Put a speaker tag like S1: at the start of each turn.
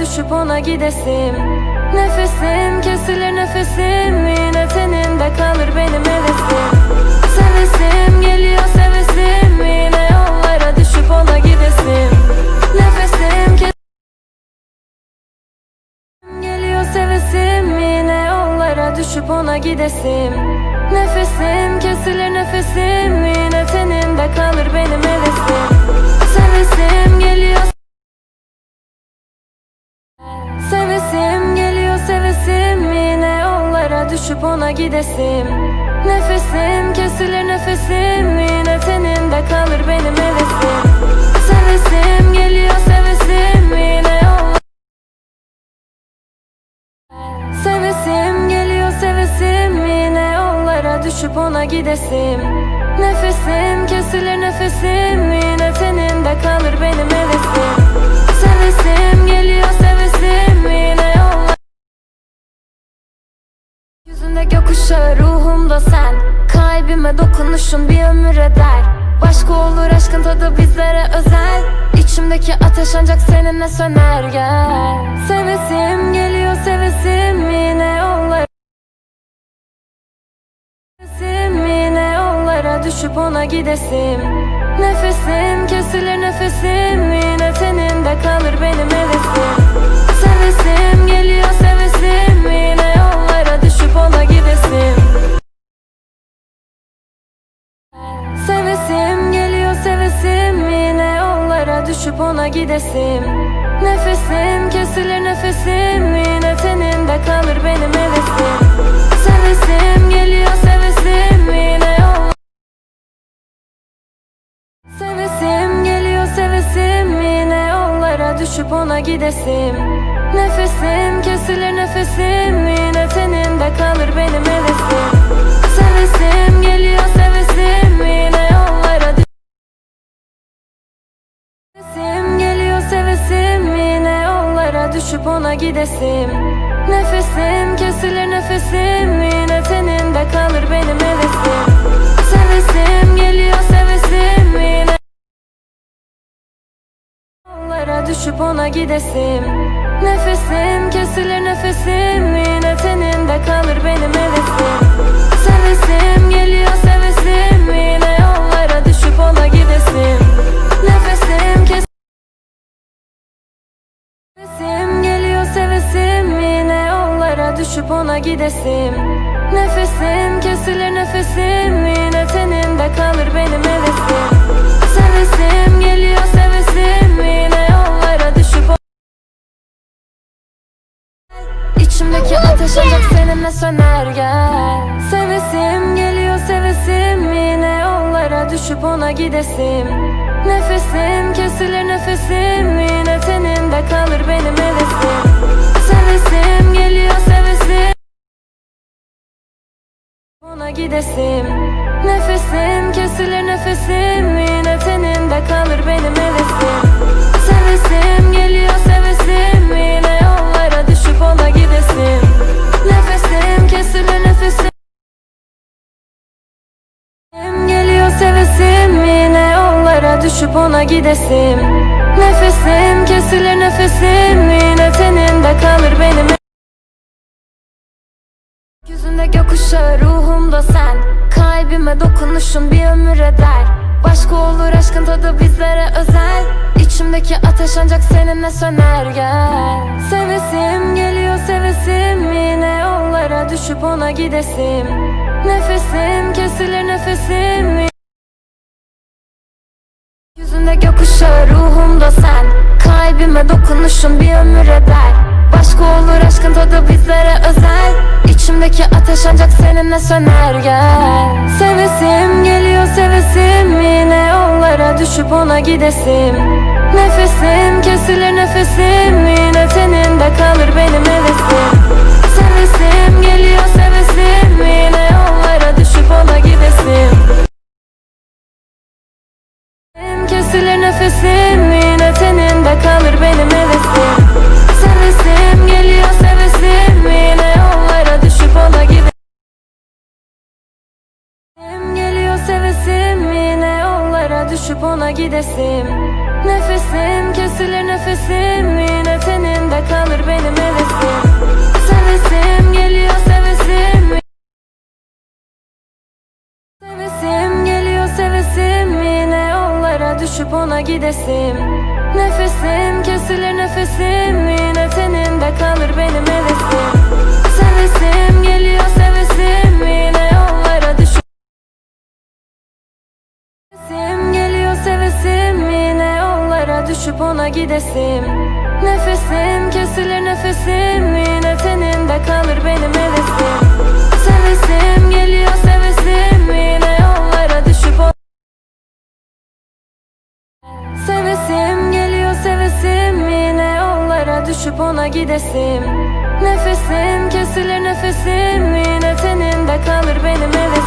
S1: düşüp ona gidesim. Nefesim kesilir nefesim Yine teninde kalır benim hevesim. Sevesim geliyor sevesim Yine yollara düşüp ona gidesim. Nefesim kesilir Geliyor sevesim yine yollara düşüp ona gidesim. Nefesim kesilir nefesim yine teninde kalır benim hevesim. Sevesim geliyor düşüp ona gidesim. Nefesim kesilir nefesim yine teninde kalır benim hevesim. Sevesim geliyor sevesim yine yollara Sevesim geliyor sevesim yine yollara düşüp ona gidesim. Nefesim kesilir nefesim ruhumda sen. Kalbime dokunuşun bir ömür eder. Başka olur aşkın tadı bizlere özel. İçimdeki ateş ancak seninle söner gel. Sevesim geliyor sevesim yine yollara Sevesim yine yollara düşüp ona gidesim. Nefesim kesilir nefesim yine teninde düşüp ona gidesim. Nefesim kesilir nefesim yine teninde kalır benim hevesim. Sevesim geliyor sevesim yine yollara Sevesim geliyor sevesim yine yollara düşüp ona gidesim. Nefesim kesilir nefesim düşüp ona gidesim. Nefesim kesilir nefesim yine teninde kalır benim hevesim. Sevesim geliyor sevesim yine. Yollara düşüp ona gidesim. Nefesim kesilir nefesim yine teninde kalır benim hevesim. Sevesim düşüp ona gidesim. Nefesim kesilir nefesim yine teninde kalır benim hevesim. Sevesim geliyor sevesim yine yollara düşüp İçimdeki ateş ancak seninle söner gel. Sevesim geliyor sevesim yine yollara düşüp ona gidesim. Nefesim kesilir nefesim yine teninde kalır benim hevesim. Sevesim geliyor sevesim ona gidesim. Nefesim kesilir nefesim. Yine teninde kalır benim hevesim. Sevesim geliyor sevesim. Yine yollara düşüp ona gidesim. Nefesim kesilir nefesim. Geliyor sevesim. Yine yollara düşüp ona gidesim. Nefesim kesilir nefesim. Yine teninde kalır gökkuşağı ruhumda sen Kalbime dokunuşun bir ömür eder. Başka olur aşkın tadı bizlere özel. İçimdeki ateş ancak seninle söner gel. Sevesim geliyor sevesim yine yollara düşüp ona gidesim. Nefesim kesilir nefesim Yüzünde gökkuşağı ruhumda sen. Kalbime dokunuşun bir ömür eder. Başka olur aşkın tadı bizlere özel İçimdeki ateş ancak seninle söner gel. Sevesim geliyor sevesim yine yollara düşüp ona gidesim. Nefesim kesilir nefesim yine teninde kalır benim hevesim. Sevesim geliyor sevesim yine yollara düşüp ona gidesim. Kesilir nefesim yine teninde kalır benim hevesim Düşüp ona gidesim. Nefesim kesilir nefesim Yine tenimde kalır benim hevesim. Sevesim geliyor sevesim. Sevesim geliyor sevesim Yine onlara düşüp ona gidesim. Nefesim kesilir nefesim Yine tenimde kalır benim hevesim. Gidesim. Nefesim kesilir nefesim Yine teninde kalır benim hevesim Sevesim geliyor sevesim Yine yollara düşüp ona Sevesim geliyor sevesim Yine yollara düşüp ona gidesim. Nefesim kesilir nefesim Yine teninde kalır benim hevesim